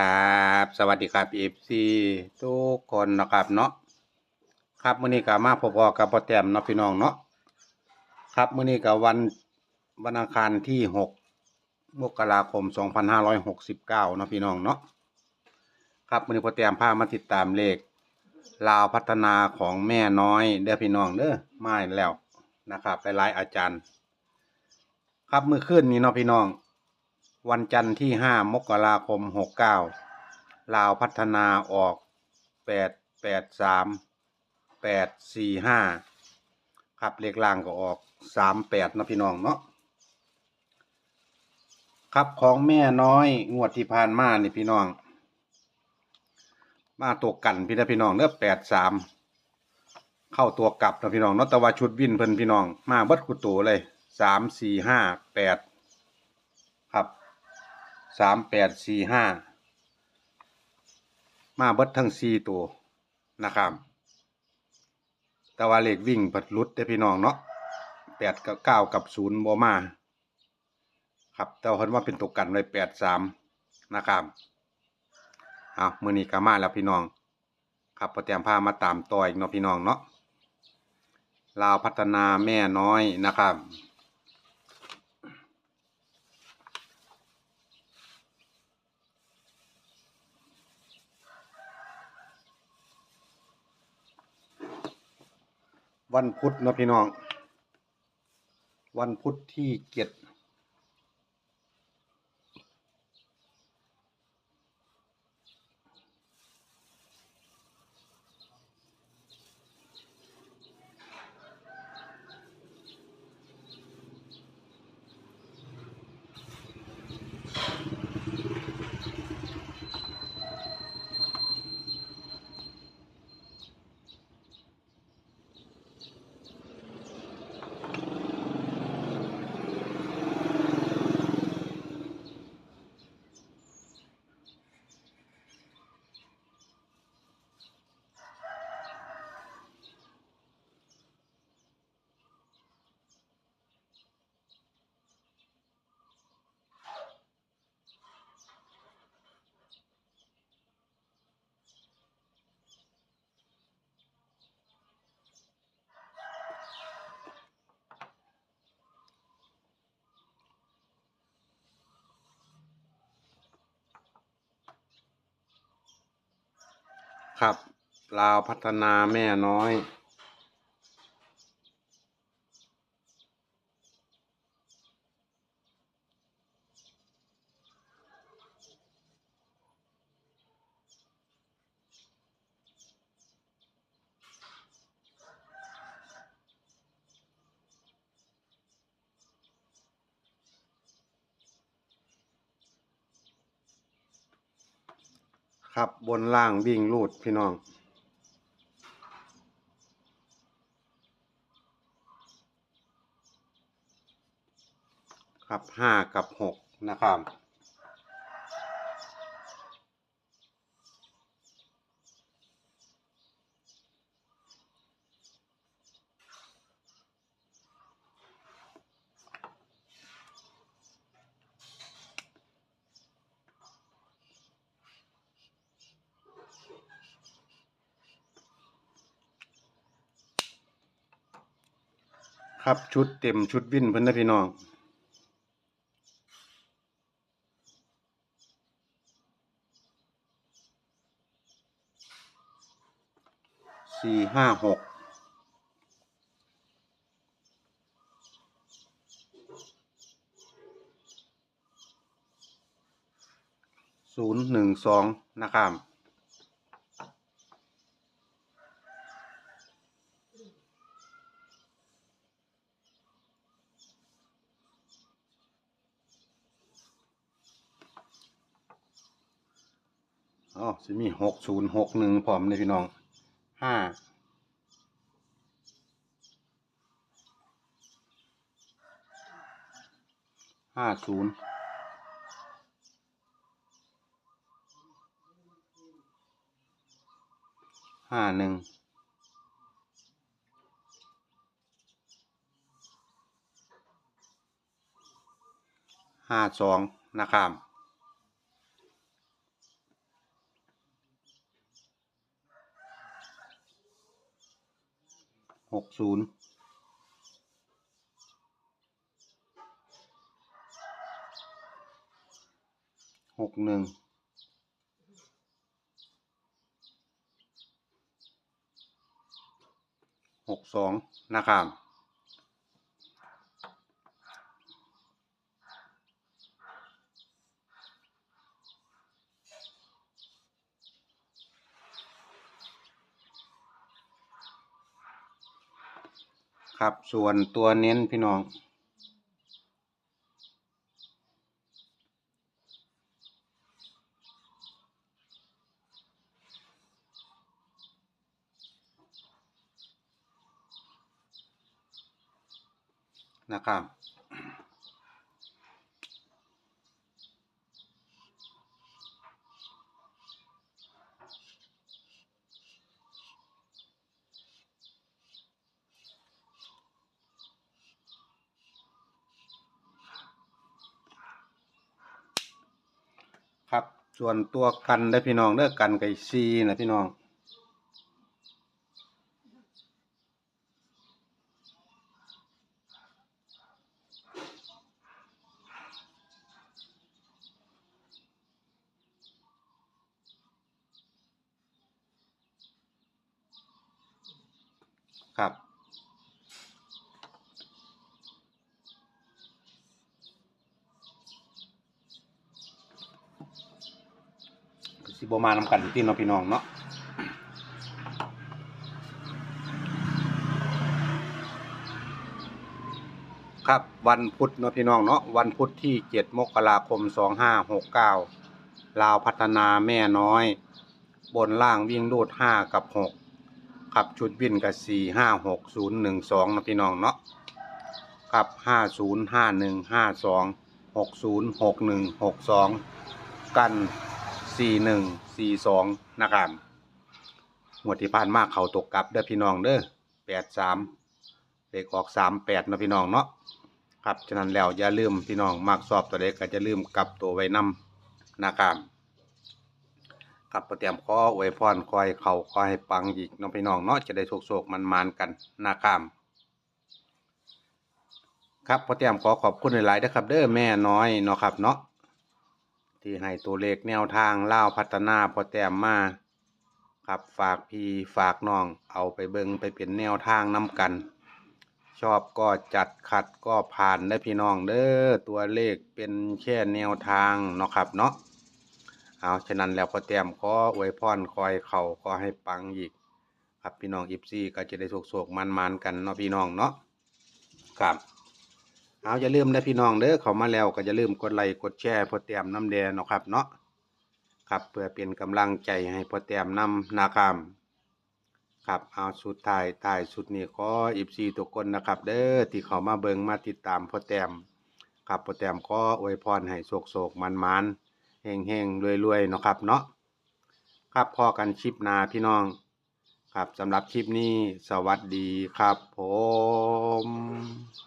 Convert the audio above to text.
ครับ สวัสดีครับเอฟซีทุกคนนะครับเนาะครับมื้อนี้ก็มาพบๆกับพ่อแต้มเนาะพี่น้องเนาะครับมื้อนี้ก็วันวันอังคารที่6มกราคม2569เนาะพี่น้องเนาะครับมื้อนี้พ่อแต้มพามาติดตามเลขลาวพัฒนาของแม่น้อยเด้อพี่น้องเด้อมาแล้วนะครับหลายๆอาจารย์ ครับมื้อคืนนี้เนาะพี่น้อง วันจันทร์ที่ห้ามกราคมหกเก้าลาวพัฒนาออกแปดแปดสามแปดสี่ห้าครับเลขล่างก็ออกสามแปดนะพี่น้องเนาะครับของแม่น้อยงวดที่ผ่านมานี่พี่น้อง มาตัวกันพี่นะพี่น้องเนื้อแปดสามเข้าตัวกลับนะพี่น้องเนาะแต่ว่าชุดวินเพิ่นพี่น้อง มาเบิดกุตัวเลยสามสี่ห้าแปด สามแปดสี่ห้ามาเบิดทั้งสี่ตัวนะครับ แต่ว่าเลขวิ่งผัดหลุดได้พี่น้องเนาะแปดกับเก้ากับศูนย์บมา ครับแต่ว่าเพิ่นว่าเป็นตัวกันไว้แปดสามนะครับเอามือนี้ก็มาแล้วพี่น้อง ครับพอเตรียมพามาตามต่ออีกเนาะพี่น้องเนาะลาวพัฒนาแม่น้อยนะครับ วันพุธนะพี่น้อง วันพุธที่เจ็ด ครับ ลาวพัฒนาแม่น้อย ครับบนล่างวิ่งรูดพี่น้อง ครับห้ากับหกนะครับ ครับชุดเต็มชุดวินเพิ่นนะพี่น้องสี่ห้าหกศูนย์หนึ่งสองนะครับ อ๋อสิมีหกศูนย์หกหนึ่งพร้อมเลยพี่น้องห้าห้าศูนย์ห้าหนึ่งห้าสองนะครับ หก ศูนย์หกหนึ่งหกสองนะครับ ครับ ส่วนตัวเน้นพี่น้อง นะครับ ครับ ส่วนตัวกันได้พี่น้องเด้อกันไก่ซีนะพี่น้องครับ สิบมานำกันที่เนาะพี่น้องเนาะครับวันพุธเนาะพี่น้องเนาะวันพุธที่เจ็ดมกราคมสองห้าหกเก้าลาวพัฒนาแม่น้อย บนล่างวิ่งรูดห้ากับหกขับชุดวิ่นกับสี่ห้าหกศูนย์หนึ่งสองนะพี่น้องเนาะครับห้าศูนย์ห้าหนึ่งห้าสองหกศูนย์หกหนึ่งหกสองกัน สี่หนึ่งสี่สองนะครับงวดที่ผ่านมาเขาตกกลับเด้อพี่น้องเด้อแปดสามเลขออกสามแปดนะพี่น้องเนาะครับฉะนั้นแล้วอย่าลืมพี่น้องมากสอบตัวเล็กก็จะลืมกลับตัวไว้นำนะครับกับประเตรียมขออวยพรคอยเขาคอยให้ปังอีกน้องพี่น้องเนาะจะได้โศกๆมันมานกันนะครับครับพอเตรียมขอขอบคุณหลายๆนะครับ เด้อแม่น้อยเนาะครับเนาะ ที่ให้ตัวเลขแนวทางเล่าพัฒนาพอเตรียมมาครับฝากพี่ฝากน้องเอาไปเบิงไปเป็นแนวทางนํกัน ชอบก็จัดขัดก็ผ่านได้พี่น้องเด้อตัวเลขเป็นแค่แนวทางเนาะครับเนาะเอาฉะนั้นแล้วพอเตรียมขออวยพรคอยเข่าขอให้ปังอีก ครับพี่น้องอิฟซี่ก็จะได้โศกๆมันๆกันเนาะพี่น้องเนาะครับ เอาอย่าลืมนะพี่น้องเด้อเข้ามาแล้วก็อย่าลืมกดไลค์กดแชร์พอเตรียมน้ำแดงเนาะครับเนาะครับเพื่อเป็นกำลังใจให้พอเตรียมนำนะครับครับเอาสุดท้ายท้ายสุดนี้ขออิฟซีทุกคนนะครับ เด้อที่เข้ามาเบิงมาติดตามพอเตรียมครับพอเตรียมขออวยพรให้โศกๆมันๆเฮงเฮงรวยรวยเนาะครับเนาะครับพอกันคลิปนาพี่น้อง ครับสำหรับคลิปนี้สวัสดีครับผม